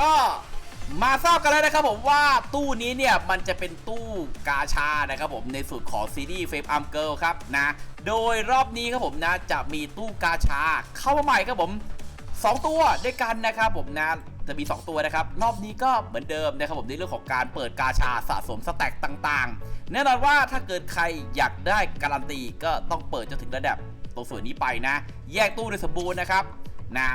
ก็มาทราบกันแล้วนะครับผมว่าตู้นี้เนี่ยมันจะเป็นตู้กาชานะครับผมในสูตรของซีรีส์เฟมอัมเกิลครับนะโดยรอบนี้ครับผมนะจะมีตู้กาชาเข้ามาใหม่ครับผม 2 ตัวด้วยกันนะครับผมนะจะมี 2 ตัวนะครับ รอบนี้ก็เหมือนเดิมนะครับผมในเรื่องของการเปิดกาชาสะสมสแต็กต่างๆ แน่นอนว่าถ้าเกิดใครอยากได้การันตีก็ต้องเปิดจนถึงระดับตรงส่วนนี้ไปนะ แยกตู้โดยสมบูรณ์นะครับนะ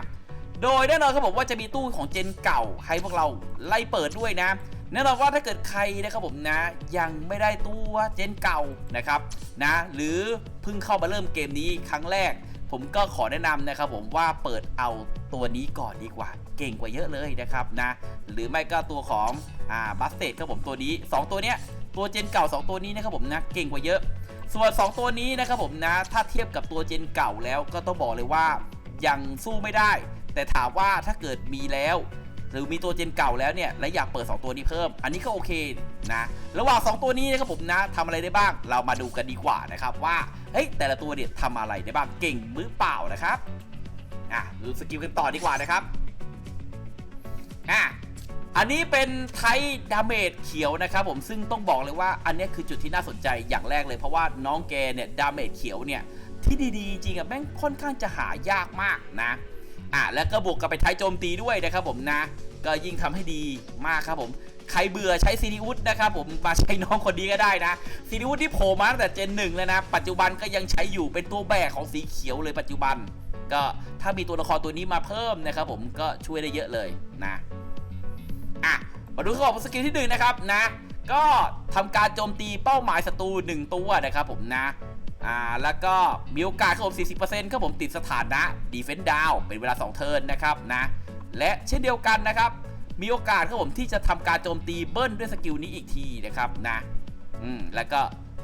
โดยแน่นอนครับผมว่าจะมีตู้ของเจนเก่าให้พวกเราไล่เปิดด้วยนะแน่นอนว่าถ้าเกิดใครนะครับผมนะ ยังไม่ได้ตัวเจนเก่านะครับนะหรือเพิ่งเข้ามาเริ่มเกมนี้ครั้งแรก ผมก็ขอแนะนำนะครับผมว่าเปิดเอาตัวนี้ก่อนดีกว่า เก่งกว่าเยอะเลยนะครับนะหรือไม่ก็ตัวของอ่าบัสเตดครับผมตัวนี้ 2 ตัวเนี้ยตัวเจนเก่า 2 ตัวนี้นะครับผมนะเก่งกว่าเยอะ ส่วน 2 ตัวนี้นะครับผมนะถ้าเทียบกับตัวเจนเก่าแล้วก็ต้องบอกเลยว่ายังสู้ไม่ได้แต่ถามว่าถ้าเกิดมีแล้ว หรือมีตัวเจนเก่าแล้วเนี่ย และอยากเปิด 2 ตัวนี้เพิ่ม อันนี้ก็โอเคนะ ระหว่าง 2 ตัวนี้นะครับผมนะทำอะไรได้บ้าง เรามาดูกันดีกว่านะครับว่า เฮ้ย แต่ละตัวเนี่ยทำอะไรได้บ้าง เก่งมือเปล่านะครับ อะ ดูสกิลกันต่อดีกว่านะครับ อะอันนี้เป็นไทดาเมจเขียวนะครับผมซึ่งต้องบอกเลยว่าอันนี้คือจุดที่น่าสนใจอย่างแรกเลยเพราะว่าน้องแกเนี่ยดาเมจเขียวเนี่ยที่ดีๆ จริงอะแม่งค่อนข้างจะหายากมากนะ อะแล้วก็บวกกับไปท้ายโจมตีด้วยนะครับผมนะ ก็ยิ่งทำให้ดีมากครับผม ใครเบื่อใช้ซีนิอุสนะครับผมมาใช้น้องคนนี้ก็ได้นะซีนิอุสที่โผล่มาตั้งแต่เจนหนึ่งแล้วนะ ปัจจุบันก็ยังใช้อยู่เป็นตัวแบกของสีเขียวเลยปัจจุบัน ก็ถ้ามีตัวละครตัวนี้มาเพิ่มนะครับผมก็ช่วยได้เยอะเลยนะอะมาดูข้อของสกิลที่หนึ่งนะครับนะก็ทำการโจมตีเป้าหมายศัตรูหนึ่งตัวนะครับผมนะ อ่าแล้วก็มีโอกาสครับผม 40%ครับผมติดสถานะ Defense Down เป็นเวลา 2 เทิร์นนะครับนะและเช่นเดียวกันนะครับ มีโอกาสครับผมที่จะทำการโจมตีเบิ้ลด้วยสกิลนี้อีกทีนะครับนะอืมแล้วก็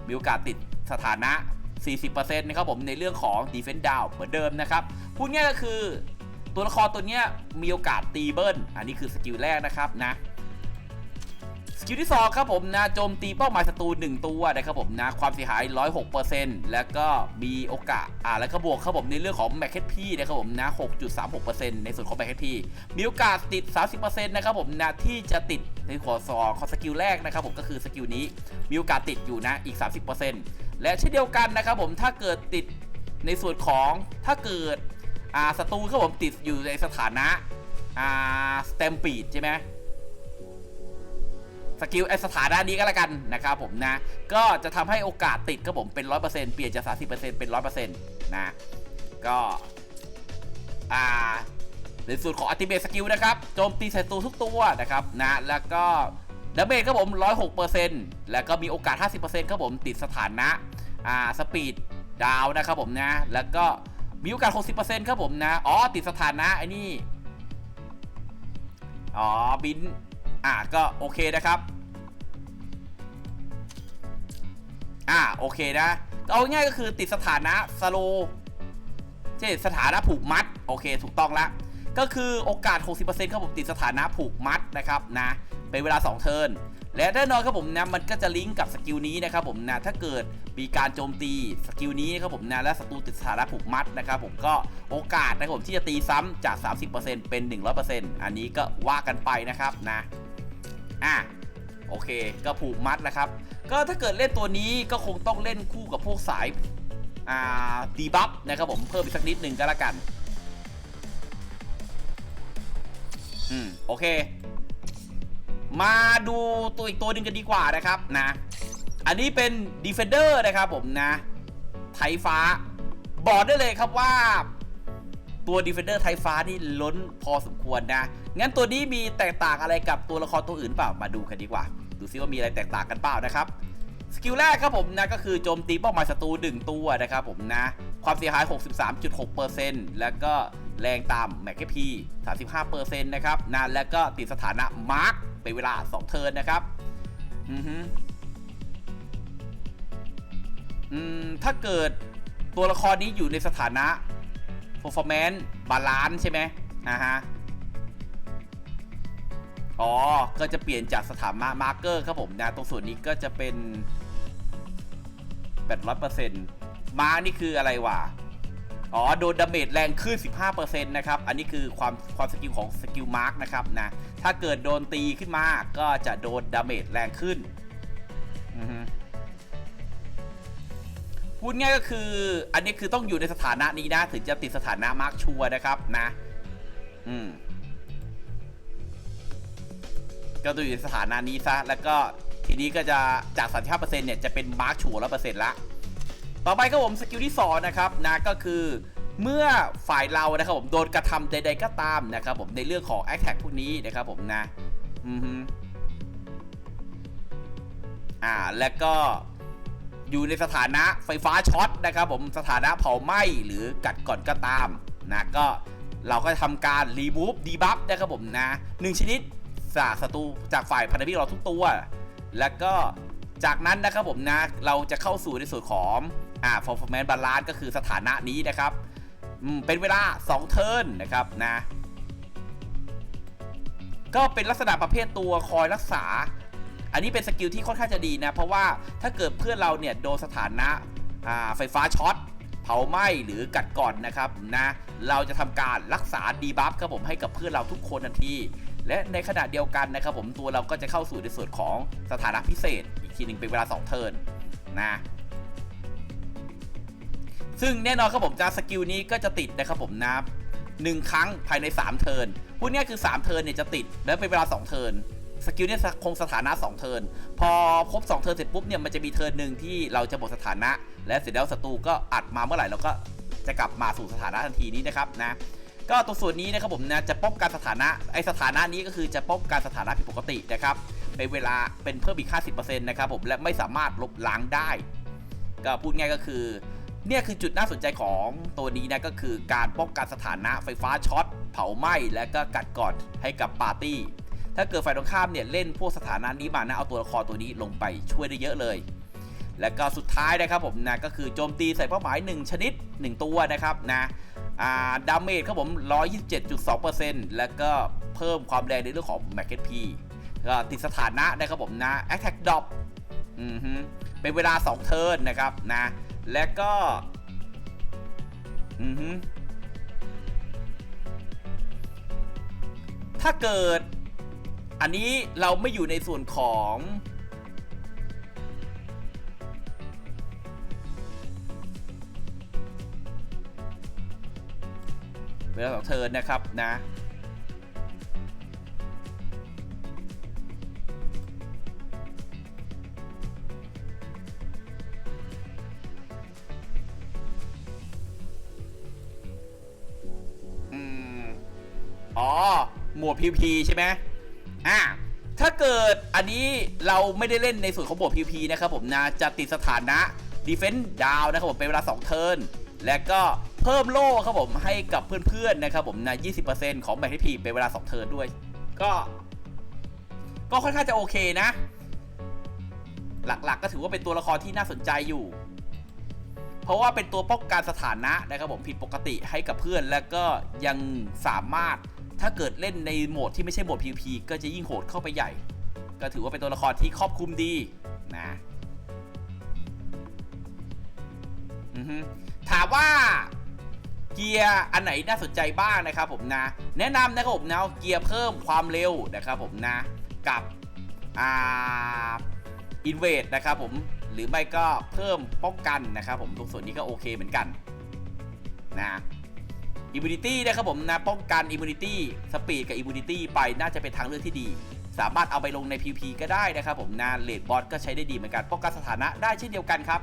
มีโอกาสติดสถานะ 40%นะครับผมในเรื่องของ Defense Down เหมือนเดิมนะครับพูดง่ายก็คือตัวละครตัวเนี้ยมีโอกาสตีเบิ้ลอันนี้คือสกิลแรกนะครับนะ กิลที่2ครับผมนะโจมตีเป้าหมายศัตรู1ตัวนะครับผมนะความเสียหาย 106%แล้วก็มีโอกาสอ่าแล้วก็บวกครับผมในเรื่องของแมคเคทพีนะครับผมนะ6.36%ในส่วนของแมคเคทพีมีโอกาสติด 30%นะครับผมนะที่จะติดในหัวซองของสกิลแรกนะครับผมก็คือสกิลนี้มีโอกาสติดอยู่นะอีก 30%และเช่นเดียวกันนะครับผมถ้าเกิดติดในส่วนของถ้าเกิดอ่าศัตรูครับผมติดอยู่ในสถานะอ่าสเตมปีดใช่ไหม สกิลไอสถานะนี้ก็แล้วกันนะครับผมนะ ก็จะทำให้โอกาสติดก็ผมเป็น 100%เปลี่ยนจาก30%เป็น100%นตะก็อ่าในส่วนของอัติเมตสกิลนะครับ โจมตีศัตรูทุกตัวนะครับนะแล้วก็ดาเมจครับผม106%แล้วก็มีโอกาส50%ครับผมติดสถานะอ่าสปีดดาวนะครับผมนะแล้วก็มีโอกาส60%ครับผมนะอ๋อติดสถานะไอ้นี่อ๋อบิน อะก็โอเคนะครับ อะโอเคนะ เอาง่ายก็คือติดสถานะสโลใช่สถานะผูกมัด โอเคถูกต้องละก็คือโอกาส 60%ครับผมติดสถานะผูกมัดนะครับนะเป็นเวลา 2 เทิร์นและแน่นอนครับผมนะมันก็จะลิงก์กับสกิลนี้นะครับผมนะถ้าเกิดมีการโจมตีสกิลนี้นะครับผมนะและศัตรูติดสถานะผูกมัดนะครับผมก็โอกาสนะครับผมที่จะตีซ้ำจาก 30%เป็น 100%อันนี้ก็ว่ากันไปนะครับนะ อะโอเคก็ผูกมัดนะครับ ก็ถ้าเกิดเล่นตัวนี้ก็คงต้องเล่นคู่กับพวกสายอ่าดีบัฟนะครับผมเพิ่มอีกสักนิดหนึ่งก็แล้วกัน อืมโอเค มาดูตัวอีกตัวหนึ่งกันดีกว่านะครับนะ อันนี้เป็น Defender นะครับผมนะ ไทยฟ้า บอกได้เลยครับว่า ตัว Defender ไทยฟ้านี่ล้นพอสมควรนะ งั้นตัวนี้มีแตกต่างอะไรกับตัวละครตัวอื่นเปล่ามาดูกันดีกว่า ดูซิว่ามีอะไรแตกต่างกันเปล่านะครับสกิลแรกครับผมนะก็คือโจมตีเป้าหมายศัตรู1ตัวนะครับผมนะ ความเสียหาย 63.6%แล้วก็แรงตามแมกกพี35%นะครับนะแล้วก็ติดสถานะมาร์คเป็นเวลา 2 เทิร์นนะครับอือฮึอืมถ้าเกิดตัวละครนี้อยู่ในสถานะ performance balance ใช่ไหมอ่าฮะ อ๋อ ก็จะเปลี่ยนจากสถานะมาร์เกอร์ครับผมนะ ตรงส่วนนี้ก็จะเป็นแปดร้อยเปอร์เซ็นต์มานี่คืออะไรวะ อ๋อ โดนดาเมจแรงขึ้น 15%นะครับ อันนี้คือความความสกิลของสกิลมาร์กนะครับนะ ถ้าเกิดโดนตีขึ้นมา ก็จะโดนดาเมจแรงขึ้น อือฮึ พูดง่ายก็คือ อันนี้คือต้องอยู่ในสถานะนี้นะถึงจะติดสถานะมาร์กชัวนะครับนะ อืมก็ต้องอยู่ในสถานะนี้ซะแล้วก็ทีนี้ก็จะจาก35%เปอร์เซ็นเนี่ยจะเป็นมาร์กชัวร้อเปอร์เซ็นต์ละต่อไปครับผมสกิลที่สองนะครับนะก็คือเมื่อฝ่ายเรานะครับผมโดนกระทำใด ๆก็ตามนะครับผมในเรื่องของ a อ t a c พวกนี้นะครับผมนะ อือฮึอ่าแล้วก็ อยู่ในสถานะไฟฟ้าช็อตนะครับผมสถานะเผาไหม้หรือกัดก่อนก็ตามนะก็เราก็ทำการรีมูฟดีบัฟนะครับผมนะหนึ่งชนิดจากศัตรูจากฝ่ายพันธมิตรเราทุกตัว แล้วก็จากนั้นนะครับผมนะเราจะเข้าสู่ในส่วนของอ่า performance balance ก็คือสถานะนี้นะครับอืมเป็นเวลา 2 เทิร์นนะครับนะ ก็เป็นลักษณะประเภทตัวคอยรักษา อันนี้เป็นสกิลที่ค่อนข้างจะดีนะ เพราะว่าถ้าเกิดเพื่อนเราเนี่ยโดนสถานะไฟฟ้าช็อตเผาไหม้หรือกัดก่อนนะครับนะเราจะทำการรักษาดีบัฟครับผมให้กับเพื่อนเราทุกคนทันทีและในขณะเดียวกันนะครับผมตัวเราก็จะเข้าสู่ในส่วนของสถานะพิเศษ อีกทีหนึ่งเป็นเวลา 2 เทิร์นนะซึ่งแน่นอนครับผมจะสกิลนี้ก็จะติดนะครับผมนะหนึ่งครั้งภายใน 3 เทิร์นพูดง่ายคือ 3 เทิร์นเนี่ยจะติดแล้วเป็นเวลา 2 เทิร์น สกิลเนี่ยคงสถานะ 2 เทิร์นพอครบ 2 เทิร์นเสร็จปุ๊บเนี่ยมันจะมีเทิร์นหนึ่งที่เราจะหมดสถานะ และเสร็จแล้วศัตรูก็อัดมาเมื่อไหร่เราก็จะกลับมาสู่สถานะทันทีนี้นะครับนะก็ตรงส่วนนี้นะครับผมนะจะป้องกันสถานะไอสถานะนี้ก็คือจะป้องกันสถานะผิดปกตินะครับเป็นเวลาเป็นเพิ่มอีก50%นะครับผมและไม่สามารถลบล้างได้ ก็พูดง่ายก็คือเนี่ยคือจุดน่าสนใจของตัวนี้นะก็คือการป้องกันสถานะไฟฟ้าช็อตเผาไหม้และก็กัดกร่อนให้กับปาร์ตี้ ถ้าเกิดฝ่ายตรงข้ามเนี่ยเล่นพวกสถานะนี้มานะเอาตัวละครตัวนี้ลงไปช่วยได้เยอะเลย และก็สุดท้ายนะครับผมนะก็คือโจมตีใส่เป้าหมาย 1 ชนิด 1 ตัวนะครับนะอ่าดาเมจครับผม 127.2%แล้วก็เพิ่มความแรงในเรื่องของ m a g เก็ตพีก็ติดสถานะนะครับผมนะ Attack Drop อือฮึเป็นเวลา 2 เทิร์นนะครับนะ และก็ อือฮึถ้าเกิด อันนี้เราไม่อยู่ในส่วนของเวลาสองเทินนะครับนะอ๋อ หมวด PVP ใช่ไหม อ่าถ้าเกิดอันนี้เราไม่ได้เล่นในส่วนของหมวด PVP นะครับผมนะจะติดสถานะ Defense Down นะครับผมเป็นเวลา 2 เทิร์นและก็เพิ่มโล่ครับผมให้กับเพื่อนๆนะครับผมนะ20%ของแบ p ทีเป็นเวลา 2 เทิร์นด้วย ก็ ก็ค่อนข้างจะโอเคนะ หลักๆก็ถือว่าเป็นตัวละครที่น่าสนใจอยู่ เพราะว่าเป็นตัวป้องกันสถานะนะครับผมผิดปกติให้กับเพื่อน แล้วก็ยังสามารถ ถ้าเกิดเล่นในโหมดที่ไม่ใช่โหมด PVP ก็จะยิ่งโหดเข้าไปใหญ่ ก็ถือว่าเป็นตัวละครที่ครอบคลุมดีนะอือฮึถามว่าเกียร์อันไหนน่าสนใจบ้างนะครับผมนะ แนะนำนะครับผมนะเกียร์เพิ่มความเร็วนะครับผมนะ กับอ่าอินเวดนะครับผมหรือไม่ก็เพิ่มป้องกันนะครับผมตรงส่วนนี้ก็โอเคเหมือนกันนะ อิมมูนิตี้นะครับผมนะป้องกันอิมมูนิตี้สปีดกับอิมมูนิตี้ไปน่าจะเป็นทางเลือกที่ดี สามารถเอาไปลงใน PVP ก็ได้นะครับผมนะเลดบอสก็ใช้ได้ดีเหมือนกันป้องกันสถานะได้เช่นเดียวกันครับ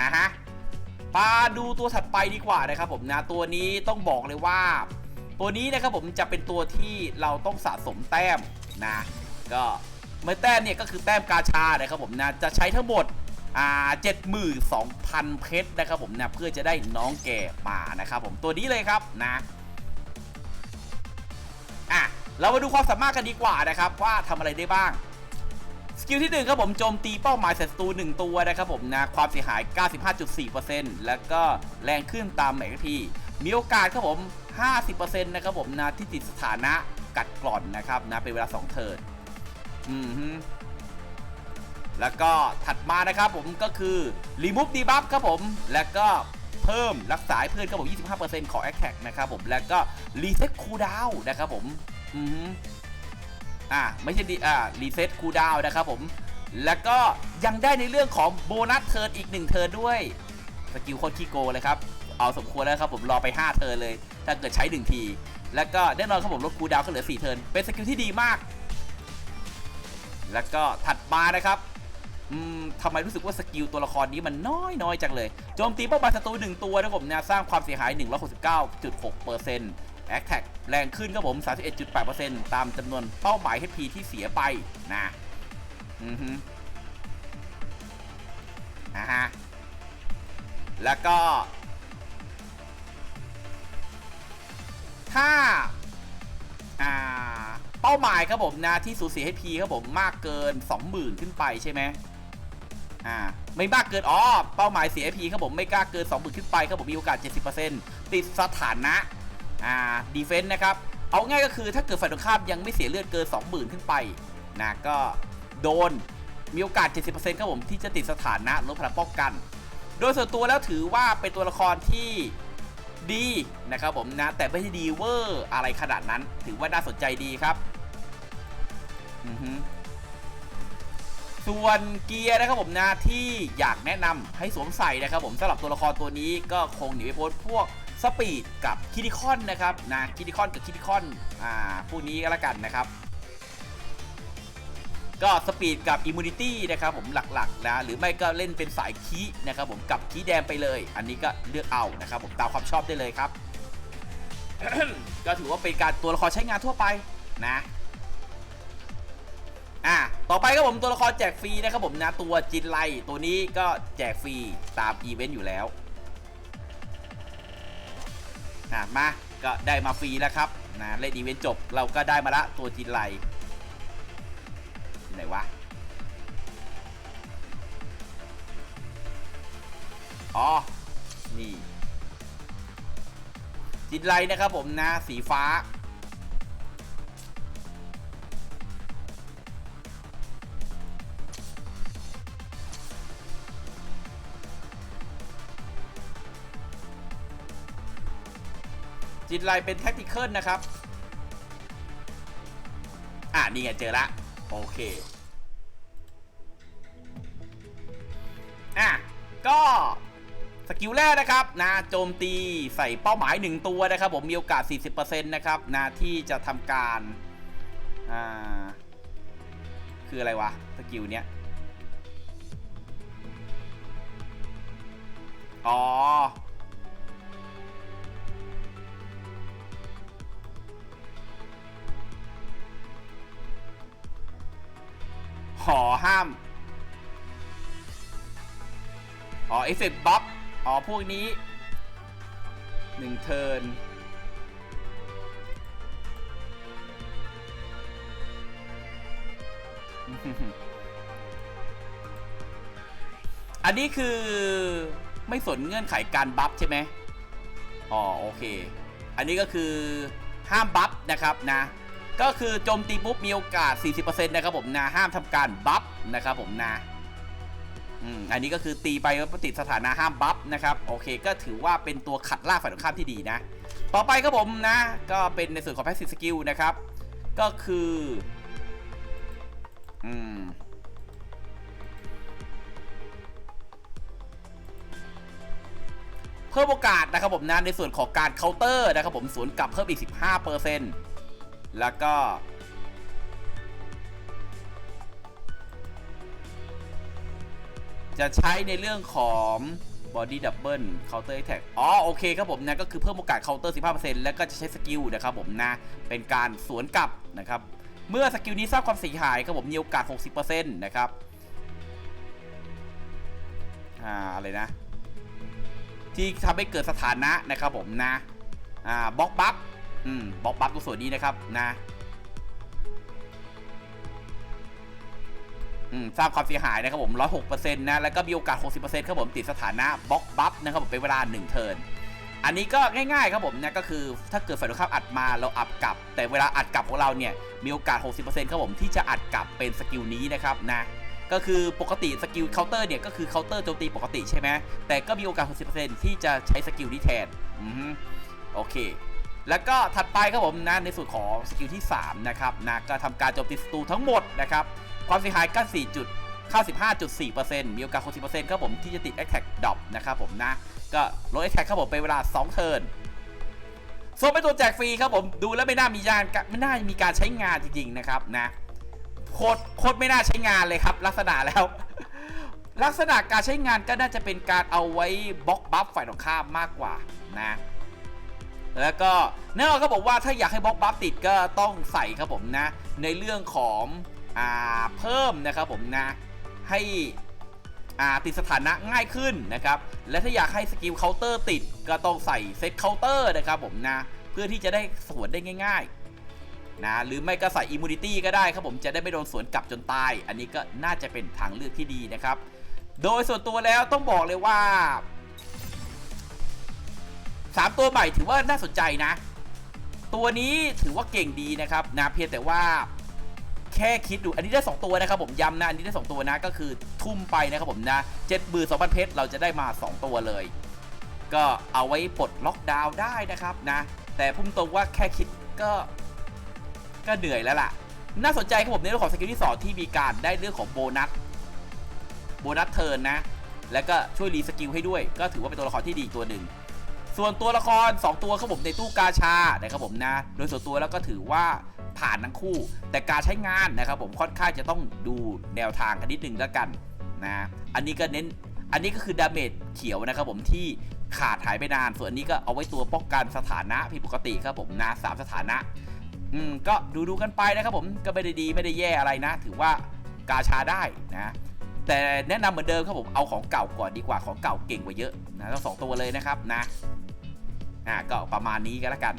อะฮะปาดูตัวถัดไปดีกว่านะครับผมนะตัวนี้ต้องบอกเลยว่า ตัวนี้นะครับผมจะเป็นตัวที่เราต้องสะสมแต้มนะก็เมื่อแต้มเนี่ยก็คือแต้มกาชานะครับผมนะจะใช้ทั้งหมด อ่าเจ็ดหมื่นสองพันเพชรนะครับผมนะเพื่อจะได้น้องแก่มานะครับผมตัวนี้เลยครับนะอะเรามาดูความสามารถกันดีกว่านะครับ ว่าทำอะไรได้บ้างสกิลที่หนึ่งครับผมโจมตีเป้าหมายศัตรูหนึ่งตัวนะครับผมนะความเสียหาย 95.4%แล้วก็แรงขึ้นตามแหมทีมีโอกาสครับผม 50%นะครับผมนะที่ติดสถานะกัดกร่อนนะครับนะเป็นเวลา 2 เทิร์นอืม แล้วก็ถัดมานะครับผมก็คือ remove debuff ครับผม แล้วก็เพิ่มรักษาเพื่อนครับผม 25%ของ Attack นะครับผม แล้วก็รีเซ็ตคูลดาวน์นะครับผม อือฮึอ่าไม่ใช่ดีอ่ารีเซ็ตคูลดาวน์นะครับผม แล้วก็ยังได้ในเรื่องของโบนัสเทิร์นอีก 1 เทิร์นด้วย สกิลโคตรขี้โกเลยครับ เอาสมควรแล้วครับผมรอไป 5 เทิร์นเลย ถ้าเกิดใช้ 1 ที แล้วก็แน่นอนครับผมลดคูลดาวน์ก็เหลือ 4 เทิร์นเป็นสกิลที่ดีมาก แล้วก็ถัดมานะครับ ทำไมรู้สึกว่าสกิลตัวละครนี้มันน้อยน้อยจังเลย โจมตีเป้าหมายศัตรูหนึ่งตัวนะครับผมนะสร้างความเสียหาย 169.6% a t t a c k แรงขึ้นครับผม 31.8%ตามจำนวนเป้าหมาย HP ที่เสียไปนะอือฮึนะฮะแล้วก็ ถ้า อ่า เป้าหมายครับผมนะที่สูญเสีย HP ครับผมมากเกิน 20,000 ขึ้นไปใช่ไหม อ่าไม่มากเกินอ๋อเป้าหมายเสีย HP ครับผมไม่กล้าเกิน20,000ขึ้นไปครับผมมีโอกาส 70%ติดสถานะอ่าดีเฟนต์นะครับ เอาง่ายก็คือถ้าเกิดฝ่ายตรงข้ามยังไม่เสียเลือดเกิน 20,000 ขึ้นไปนะก็โดนมีโอกาส 70%ครับผมที่จะติดสถานะลดพลังป้องกัน โดยส่วนตัวแล้วถือว่าเป็นตัวละครที่ดีนะครับผมนะ แต่ไม่ใช่ดีเวอร์อะไรขนาดนั้น ถือว่าน่าสนใจดีครับ อือฮึ ส่วนเกียร์นะครับผมนะที่อยากแนะนำให้สวมใส่นะครับผมสำหรับตัวละครตัวนี้ก็คงหนีไม่พ้นพวกสปีดกับคิดิคอนนะครับนะคิดิคอนกับคิดิคอนอ่าพวกนี้ก็แล้วกันนะครับ ก็สปีดกับอิมมูนิตี้นะครับผมหลักๆนะหรือไม่ก็เล่นเป็นสายคีนะครับผมกับคีแดงไปเลย อันนี้ก็เลือกเอานะครับผมตามความชอบได้เลยครับ ก็ถือว่าเป็นการตัวละครใช้งานทั่วไปนะอะ ต่อไปครับผมตัวละครแจกฟรีนะครับผมนะตัวจินไลตัวนี้ก็แจกฟรีตามอีเวนต์อยู่แล้วอะมาก็ได้มาฟรีแล้วครับนะเล่นอีเวนต์จบเราก็ได้มาละตัวจินไลไหนวะอ๋อนี่จิตไลนะครับผมนะสีฟ้า จิตไลเป็นแท็กติค a l นะครับ อ่านี่ไงเจอละ โอเค อะ ก็สกิลแรกนะครับนะโจมตีใส่เป้าหมาย 1 ตัวนะครับ ผมมีโอกาส 40%นะครับนะที่จะทำการ อ่า คืออะไรวะ สกิลเนี้ย อ๋อ ขอห้าม อ๋อเอฟเฟกต์บัฟอ๋อ พวกนี้หนึ่งเทิร์นอันนี้คือไม่สนเงื่อนไขการบัฟใช่ไหมอ๋อ โอเค อันนี้ก็คือห้ามบัฟนะครับนะ ก็คือโจมตีปุ๊บมีโอกาส 40%นะครับผมนะห้ามทำการบัฟนะครับผมนะอืมอันนี้ก็คือตีไปแล้วติดสถานะห้ามบัฟนะครับโอเคก็ถือว่าเป็นตัวขัดล่าฝ่ายตรงข้ามที่ดีนะ ต่อไปครับผมนะ ก็เป็นในส่วนของ passive skill นะครับ ก็คืออืมเพิ่มโอกาสนะครับผมนะในส่วนของการเคาน์เตอร์นะครับผมสวนกลับเพิ่มอีก 15% แล้วก็ จะใช้ในเรื่องของ body double counter attack อ๋อ โอเคครับผมนะก็คือเพิ่มโอกาส counter 15%แล้วก็จะใช้สกิลนะครับผมนะ เป็นการสวนกลับนะครับ เมื่อสกิลนี้สร้างความเสียหายครับผมมีโอกาส 60%นะครับ อ่า อะไรนะ ที่ทำให้เกิดสถานะนะครับผมนะ อ่าบล็อกบัฟ อืมบล็อกบัฟตัวส่วนนี้นะครับนะอืมสร้างความเสียหายนะครับผม 106%นะ แล้วก็มีโอกาส 60%ครับผม ติดสถานะบล็อกบัฟนะครับผม เป็นเวลา 1 เทิร์น อันนี้ก็ง่ายๆครับผมนะก็คือถ้าเกิดฝ่ายตรงข้ามอัดมาเราอัดกลับ แต่เวลาอัดกลับของเราเนี่ย มีโอกาส 60%ครับผมที่จะอัดกลับเป็นสกิลนี้นะครับนะ ก็คือปกติสกิลเคาน์เตอร์เนี่ยก็คือเคาน์เตอร์โจมตีปกติใช่ไหมแต่ก็มีโอกาส 60%ที่จะใช้สกิลนี้แทน อือฮึโอเค แล้วก็ถัดไปครับผมนะในส่วนของสกิลที่3นะครับนะก็ทำการโจมตีศัตรูทั้งหมดนะครับความเสียหาย94จุด95.4%มีโอกาส60%ครับผมที่จะติด Attack Drop นะครับผมนะ ก็ลด Attack ครับผมเป็นเวลา 2 เทิร์นส่วนเป็นตัวแจกฟรีครับผมดูแล้วไม่น่ามีการไม่น่ามีการใช้งานจริงๆนะครับนะโคตรโคตรไม่น่าใช้งานเลยครับ ลักษณะแล้ว ลักษณะการใช้งานก็น่าจะเป็นการเอาไว้บล็อกบัฟฝ่ายตรงข้ามมากกว่านะ แล้วก็แน่นอนครับผมว่าถ้าอยากให้บล็อกบัฟติดก็ต้องใส่ครับผมนะ ในเรื่องของอ่าเพิ่มนะครับผมนะให้อ่าติดสถานะง่ายขึ้นนะครับ และถ้าอยากให้สกิลเคาน์เตอร์ติดก็ต้องใส่เซตเคาน์เตอร์นะครับผมนะเพื่อที่จะได้สวนได้ง่ายๆนะหรือไม่ก็ใส่อิมมูนิตี้ก็ได้ครับผมจะได้ไม่โดนสวนกลับจนตาย อันนี้ก็น่าจะเป็นทางเลือกที่ดีนะครับ โดยส่วนตัวแล้วต้องบอกเลยว่า สามตัวใหม่ถือว่าน่าสนใจนะ ตัวนี้ถือว่าเก่งดีนะครับนะเพียงแต่ว่าแค่คิดดูอันนี้ได้ 2 ตัวนะครับผมย้ำนะ อันนี้ได้ 2 ตัวนะก็คือทุ่มไปนะครับผมนะเจ็ดบือสองพันเพชรเราจะได้มา 2 ตัวเลย ก็เอาไว้ปลดล็อกดาวน์ได้นะครับนะ แต่พุ่มตรงว่าแค่คิดก็ก็เหนื่อยแล้วล่ะ น่าสนใจครับผมในเรื่องของสกิลที่2ที่มีการได้เรื่องของโบนัสโบนัสเทิร์นนะ แล้วก็ช่วยรีสกิลให้ด้วย ก็ถือว่าเป็นตัวละครที่ดีตัวหนึ่ง ส่วนตัวละคร 2 ตัวครับผมในตู้กาชานะครับผมนะ โดยส่วนตัวแล้วก็ถือว่าผ่านทั้งคู่ แต่การใช้งานนะครับผมค่อนข้างจะต้องดูแนวทางกันนิดนึงแล้วกันนะ อันนี้ก็เน้น อันนี้ก็คือดาเมจเขียวนะครับผมที่ขาดหายไปนาน ส่วนอันนี้ก็เอาไว้ตัวป้องกันสถานะผิดปกติครับผมนะสามสถานะ อืมก็ดูดูกันไปนะครับผมก็ไม่ได้ดีไม่ได้แย่อะไรนะ ถือว่ากาชาได้นะแต่แนะนำเหมือนเดิมครับผมเอาของเก่าก่อนดีกว่าของเก่าเก่งกว่าเยอะนะทั้งสองตัวเลยนะครับนะ อ่าก็ประมาณนี้ก็แล้วกัน